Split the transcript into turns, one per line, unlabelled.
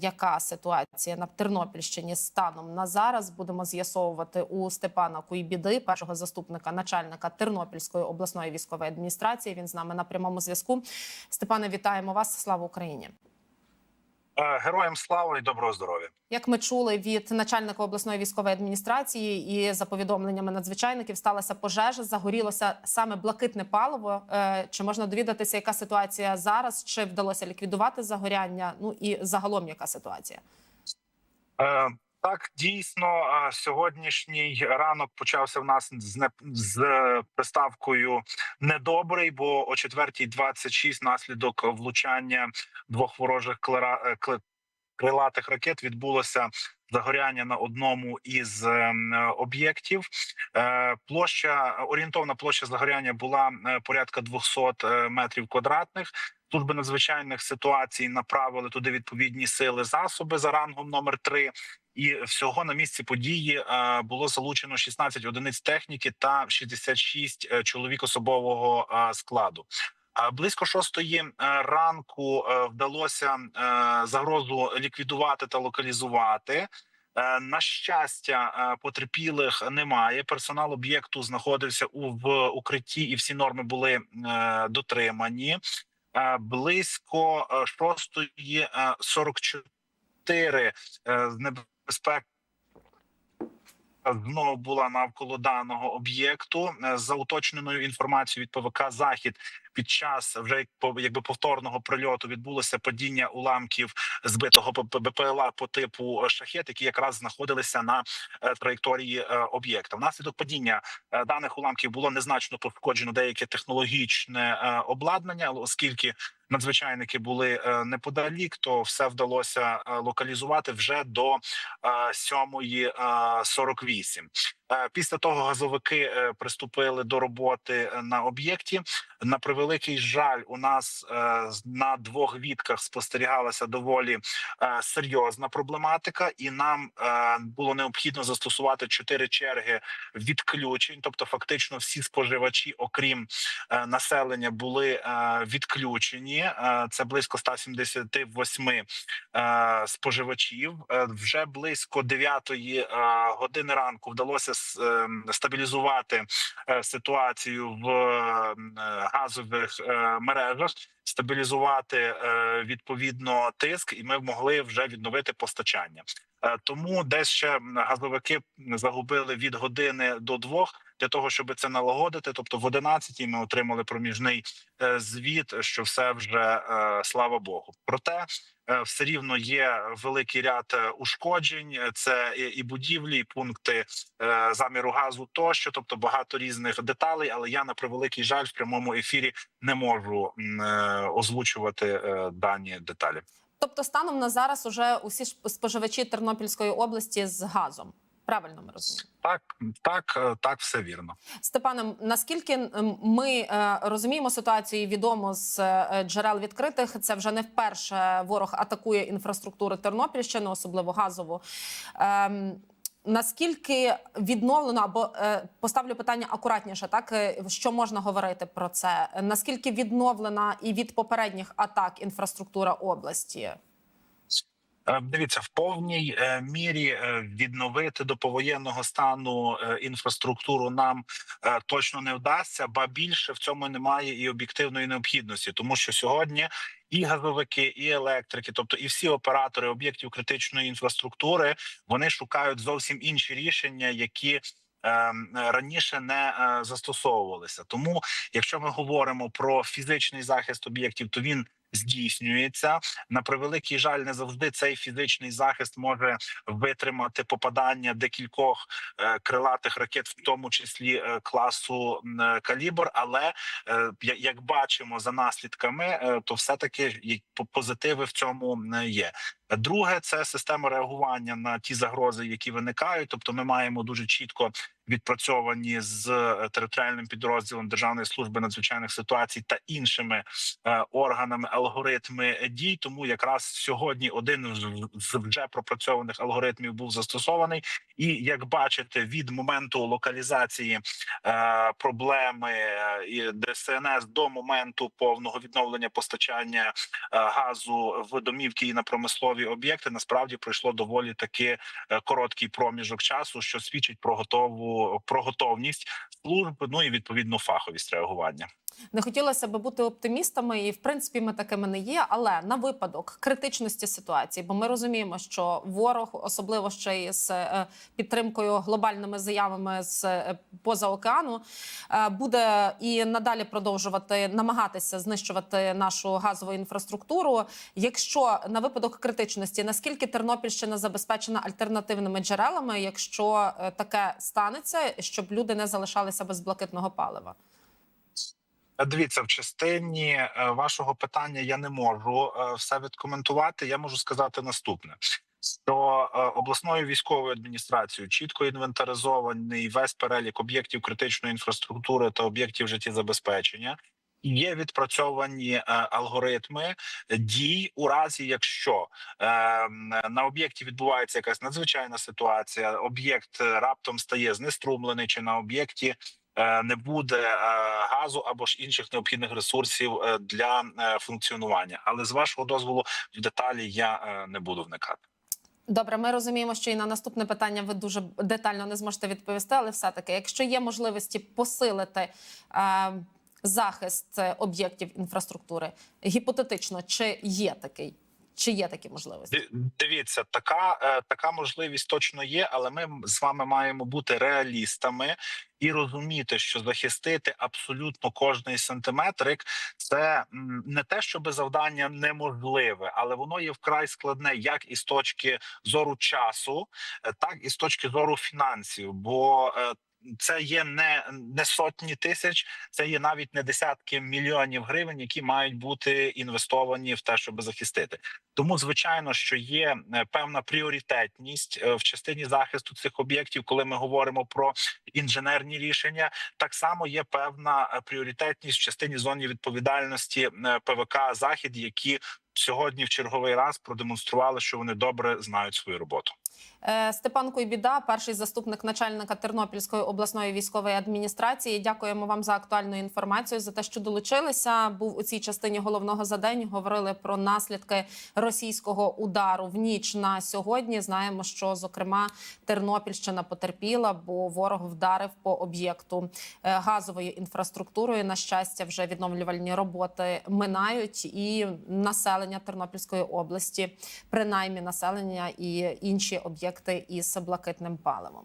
яка ситуація на Тернопільщині станом на зараз, будемо з'ясовувати у Степана Куйбіди, першого заступника начальника Тернопільської обласної військової адміністрації. Він з нами на прямому зв'язку. Степане, вітаємо вас! Слава Україні!
Е, Героям слава і доброго здоров'я.
Як ми чули від начальника обласної військової адміністрації, і за повідомленнями надзвичайників сталася пожежа, загорілося саме блакитне паливо. Е, Чи можна довідатися, яка ситуація зараз? Чи вдалося ліквідувати загоряння? Ну і загалом яка ситуація?
Е, Так, дійсно, сьогоднішній ранок почався в нас з з приставкою недобрий, бо о 4.26 наслідок влучання двох ворожих е, крилатих ракет відбулося загоряння на одному із е, об'єктів. Е, Площа орієнтовна площа загоряння була е, порядка 200 е, метрів квадратних. Служби надзвичайних ситуацій направили туди відповідні сили засоби за рангом номер 3 і всього на місці події е, було залучено 16 одиниць техніки та 66 е, чоловік особового е, складу. Близько шостої е, ранку е, вдалося е, загрозу ліквідувати та локалізувати. На щастя, потерпілих немає. Персонал об'єкту знаходився у в укритті, і всі норми були дотримані. Близько е, шостої е, 44 е, небезпек знову була навколо даного об'єкту Е, за уточненою інформацією від ПВК Захід. Під час вже якби повторного прильоту відбулося падіння уламків збитого БПЛА по типу шахет, які якраз знаходилися на е, траєкторії е, об'єкта. Внаслідок падіння е, даних уламків було незначно пошкоджено деяке технологічне е, обладнання, оскільки надзвичайники були е, неподалік, то все вдалося е, локалізувати вже до е, 7.48. Після того газовики е, приступили до роботи е, на об'єкті. На превеликий жаль, у нас е, на двох відках спостерігалася доволі е, серйозна проблематика, і нам е, було необхідно застосувати чотири черги відключень. Тобто, фактично, всі споживачі, окрім е, населення, були е, відключені. Е, Це близько 178 е, споживачів. Е, Вже близько 9 години ранку вдалося е, стабілізувати е, ситуацію в е, газових е, мережах, стабілізувати відповідно тиск, і ми могли вже відновити постачання. Е, Тому десь ще газовики загубили від години до двох для того, щоб це налагодити. Тобто, в 11 ми отримали проміжний е, звіт, що все вже е, слава Богу. Проте все рівно є великий ряд ушкоджень. Це і будівлі, і пункти заміру газу тощо, тобто багато різних деталей. Але я на превеликий жаль в прямому ефірі не можу озвучувати дані деталі.
Тобто, станом на зараз уже усі споживачі Тернопільської області з газом. Правильно ми розуміємо.
Так, так, е, так, все вірно.
Степане, наскільки ми е, розуміємо ситуацію, і відомо з е, джерел відкритих, це вже не вперше ворог атакує інфраструктуру Тернопільщини, особливо газову. Наскільки відновлено або е, поставлю питання акуратніше, так е, що можна говорити про це? Наскільки відновлена і від попередніх атак інфраструктура області?
Е, Дивіться, в повній е, мірі е, відновити до повоєнного стану інфраструктуру нам точно не вдасться, ба більше в цьому немає і об'єктивної необхідності, тому що сьогодні і газовики, і електрики, тобто і всі оператори об'єктів критичної інфраструктури, вони шукають зовсім інші рішення, які е, раніше не застосовувалися. Тому, якщо ми говоримо про фізичний захист об'єктів, то він здійснюється на превеликий жаль, не завжди цей фізичний захист може витримати попадання декількох е, крилатих ракет, в тому числі е, класу е, калібр. Але як бачимо за наслідками, то все таки позитиви в цьому є. Друге, це система реагування на ті загрози, які виникають. Тобто, ми маємо дуже чітко відпрацьовані з територіальним підрозділом Державної служби надзвичайних ситуацій та іншими органами алгоритми дій. Тому якраз сьогодні один з- вже пропрацьованих алгоритмів був застосований. І як бачите, від моменту локалізації е, проблеми е, і ДСНС до моменту повного відновлення постачання е, газу в домівки і на промислові об'єкти насправді пройшло доволі таки е, короткий проміжок часу, що свідчить про готову про готовність служб, ну і відповідно фаховість реагування.
Не хотілося би бути оптимістами, і в принципі ми такими не є. Але на випадок критичності ситуації, бо ми розуміємо, що ворог, особливо ще й з е, підтримкою глобальними заявами з е, поза океану, е, буде і надалі продовжувати намагатися знищувати нашу газову інфраструктуру. Якщо на випадок критичності, наскільки Тернопільщина забезпечена альтернативними джерелами, якщо таке станеться, щоб люди не залишалися без блакитного палива?
Дивіться, в частині е, вашого питання я не можу е, все відкоментувати. Я можу сказати наступне: що е, обласною військовою адміністрацією чітко інвентаризований весь перелік об'єктів критичної інфраструктури та об'єктів життєзабезпечення. Є відпрацьовані е, алгоритми дій у разі, якщо е, на об'єкті відбувається якась надзвичайна ситуація, об'єкт е, раптом стає знеструмлений, чи на об'єкті е, не буде е, газу або ж інших необхідних ресурсів е, для е, функціонування. Але з вашого дозволу в деталі я е, не буду вникати.
Добре, ми розуміємо, що і на наступне питання ви дуже детально не зможете відповісти, але все-таки, якщо є можливості посилити е, захист е, об'єктів інфраструктури, гіпотетично, чи є такий, чи є такі можливості?
Дивіться, така, е, така можливість точно є, але ми з вами маємо бути реалістами і розуміти, що захистити абсолютно кожний сантиметрик це не те, щоб завдання неможливе, але воно є вкрай складне, як із точки зору часу, е, так і з точки зору фінансів. Бо е, це є не, не сотні тисяч, це є навіть не десятки мільйонів гривень, які мають бути інвестовані в те, щоб захистити. Тому, звичайно, що є е, певна пріоритетність е, в частині захисту цих об'єктів, коли ми говоримо про інженерні рішення. Так само є певна е, пріоритетність в частині зоні відповідальності ПВК Захід, які сьогодні в черговий раз продемонстрували, що вони добре знають свою роботу.
Е, Степан Куйбіда, перший заступник начальника Тернопільської обласної військової адміністрації. Дякуємо вам за актуальну інформацію за те, що долучилися. Був у цій частині головного задень. Говорили про наслідки російського удару в ніч на сьогодні. Знаємо, що зокрема Тернопільщина потерпіла, бо ворог вдарив по об'єкту е, газової інфраструктури. На щастя, вже відновлювальні роботи минають, і населення Тернопільської області, принаймні населення і інші об'єкти із блакитним паливом.